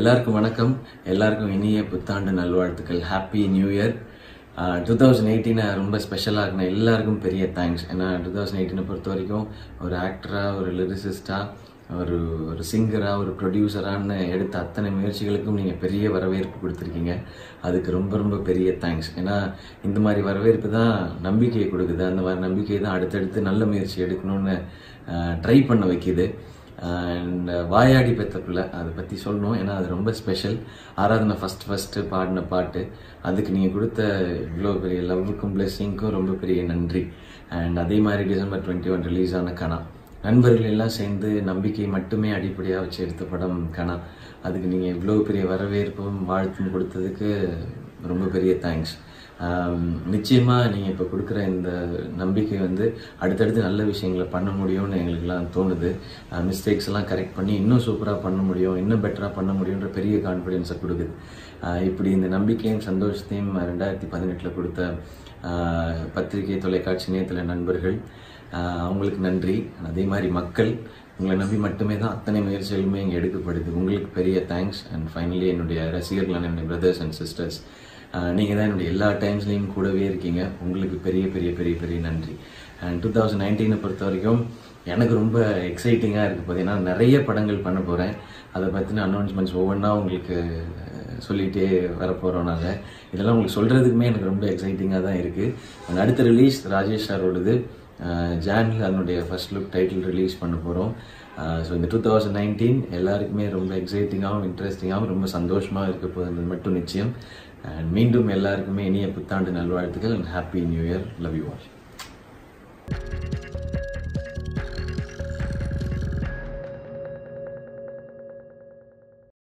எல்லாருக்கும் வணக்கம். எல்லாருக்கும் இனிய புத்தாண்டு நல்வாழ்த்துக்கள். Happy new year two thousand எயிட்டீனை ரொம்ப ஸ்பெஷலாக இருக்கணும் எல்லாருக்கும் பெரிய தேங்க்ஸ் ஏன்னா டூ தௌசண்ட் எயிட்டீனை பொறுத்த வரைக்கும் ஒரு ஆக்டராக ஒரு லிரிசிஸ்டாக ஒரு ஒரு சிங்கராக ஒரு ப்ரொடியூசரான்னு எடுத்த அத்தனை முயற்சிகளுக்கும் நீங்கள் பெரிய வரவேற்பு கொடுத்துருக்கீங்க. அதுக்கு ரொம்ப ரொம்ப பெரிய தேங்க்ஸ் ஏன்னா இந்த மாதிரி வரவேற்பு தான் நம்பிக்கையை கொடுக்குது. அந்த மாதிரி நம்பிக்கை தான் அடுத்தடுத்து நல்ல முயற்சி எடுக்கணும்னு ட்ரை பண்ண வைக்கிது. அண்ட் uh, வாயாடி பெற்றக்குள்ள அதை பற்றி சொல்லணும். ஏன்னா அது ரொம்ப ஸ்பெஷல் ஆராதனை ஃபஸ்ட் ஃபஸ்ட்டு பாடின பாட்டு. அதுக்கு நீங்கள் கொடுத்த இவ்வளோ பெரிய லவ்வுக்கும் பிளெஸ்ஸிங்க்கும் ரொம்ப பெரிய நன்றி. அண்ட் அதே மாதிரி டிசம்பர் டுவெண்ட்டி ஒன் ரிலீஸ் ஆன கணா நண்பர்கள் எல்லாம் சேர்ந்து நம்பிக்கை மட்டுமே அடிப்படையாக வச்சு எடுத்த படம் கணா அதுக்கு நீங்கள் இவ்வளோ பெரிய வரவேற்பும் வாழ்த்தும் கொடுத்ததுக்கு ரொம்ப பெரிய தேங்க்ஸ் நிச்சயமாக நீங்கள் இப்போ கொடுக்குற இந்த நம்பிக்கை வந்து அடுத்தடுத்து நல்ல விஷயங்களை பண்ண முடியும்னு எங்களுக்கெல்லாம் தோணுது. மிஸ்டேக்ஸ் எல்லாம் கரெக்ட் பண்ணி இன்னும் சூப்பராக பண்ண முடியும் இன்னும் பெட்டராக பண்ண முடியுன்ற பெரிய கான்ஃபிடென்ஸை கொடுக்குது. இப்படி இந்த நம்பிக்கையும் சந்தோஷத்தையும் ரெண்டாயிரத்தி பதினெட்டில் கொடுத்த பத்திரிகை தொலைக்காட்சி நேரத்தில் நண்பர்கள் அவங்களுக்கு நன்றி. அதே மாதிரி மக்கள் உங்களை நம்பி மட்டுமே தான் அத்தனை முயற்சிகளுமே இங்கே எடுக்கப்படுது. உங்களுக்கு பெரிய தேங்க்ஸ் அண்ட் ஃபைனலி என்னுடைய ரசிகர்களான என்னுடைய பிரதர்ஸ் அண்ட் சிஸ்டர்ஸ் நீங்கள் தான் என்னுடைய எல்லா டைம்ஸ்லையும் கூடவே இருக்கீங்க. உங்களுக்கு பெரிய பெரிய பெரிய பெரிய நன்றி. அண்ட் டூ தௌசண்ட் நைன்டீனை பொறுத்த வரைக்கும் எனக்கு ரொம்ப எக்ஸைட்டிங்காக இருக்குது பார்த்தீங்கன்னா நிறைய படங்கள் பண்ண போகிறேன் அதை பற்றின அனௌன்ஸ்மெண்ட்ஸ் ஒவ்வொன்றா உங்களுக்கு சொல்லிகிட்டே வரப்போகிறோம் நாங்கள் இதெல்லாம் உங்களுக்கு சொல்கிறதுக்குமே எனக்கு ரொம்ப எக்ஸைட்டிங்காக தான் இருக்குது அண்ட் அடுத்த ரிலீஸ் ராஜேஷ் சாரோடது ஜானில் அதனுடைய ஃபர்ஸ்ட் லுக் டைட்டில் ரிலீஸ் பண்ண போகிறோம் ஸோ இந்த டூ தௌசண்ட் நைன்டீன் எல்லாருக்குமே ரொம்ப எக்ஸைட்டிங்காகவும் இன்ட்ரெஸ்டிங்காகவும் ரொம்ப சந்தோஷமாக இருக்க போகுதுன்றது மட்டும் நிச்சயம். அண்ட் மீண்டும் எல்லாருக்குமே இனிய புத்தாண்டு நல்வாழ்த்துக்கள் and happy new year love you all